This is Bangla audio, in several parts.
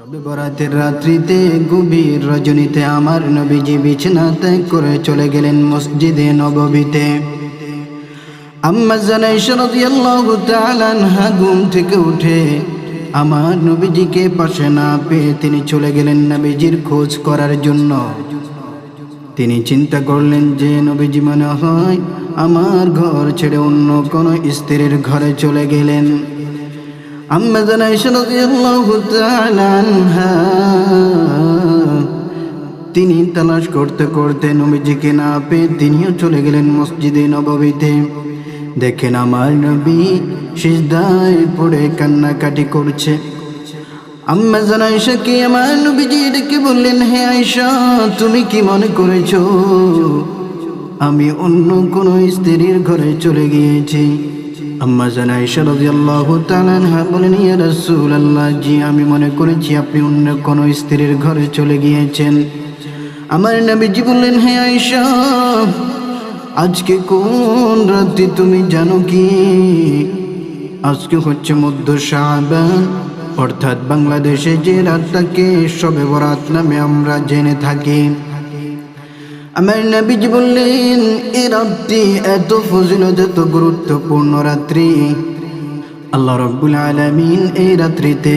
সবে বরাতের রাত্রিতে গভীর রজনীতে আমার নবীজি বিছানা ত্যাগ করে চলে গেলেন মসজিদে নববীতে। আম্মা জানাই রাদিয়াল্লাহু তাআলা আনহা ঘুম থেকে উঠে আমার নবীজিকে পাশে না পেয়ে তিনি চলে গেলেন নবীজির খোঁজ করার জন্য। তিনি চিন্তা করলেন যে নবীজি মনে হয় আমার ঘর ছেড়ে অন্য কোনো স্ত্রীর ঘরে চলে গেলেন। আম্মা জানাই রাদিয়াল্লাহু তাআলা আনহা। তিনি তালাশ করতে করতে নবীজিকে না পেয়ে তিনিও চলে গেলেন মসজিদে নববীতে। দেখেন আমার নবী সিজদায় পড়ে কান্নাকাটি করছে। আম্মা জান আয়েশা কি আমার নবীজি ডেকে বললেন, হে আয়েশা, তুমি কি মনে করেছ? আমি অন্য কোনো স্ত্রীর ঘরে চলে গিয়েছি। আম্মা জান আয়েশা রাদিয়াল্লাহু তাআলা বলেন, ইয়া রাসূলুল্লাহ, জি, আমি মনে করেছি আপনি অন্য কোনো স্ত্রীর ঘরে চলে গিয়েছেন। আমার নবীজি বললেন, হে আয়েশা, আজকে কোন রাতে তুমি জানো কি? আজকে হচ্ছে মধ্য শাবান, অর্থাৎ বাংলাদেশে যে রাতটাকে সবে বরাত নামে আমরা জেনে থাকি। আমার নবীজ বললেন, এ রাত্রি এত ফজিলত, এত গুরুত্বপূর্ণ রাত্রি। আল্লাহ রব্বুল আলমিন এই রাত্রিতে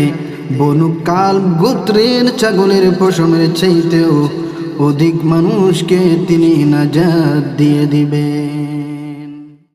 বনু কাল গোত্রের ছাগলের পশমের চাইতেও অধিক মানুষকে তিনি নাজাদ দিয়ে দিবেন।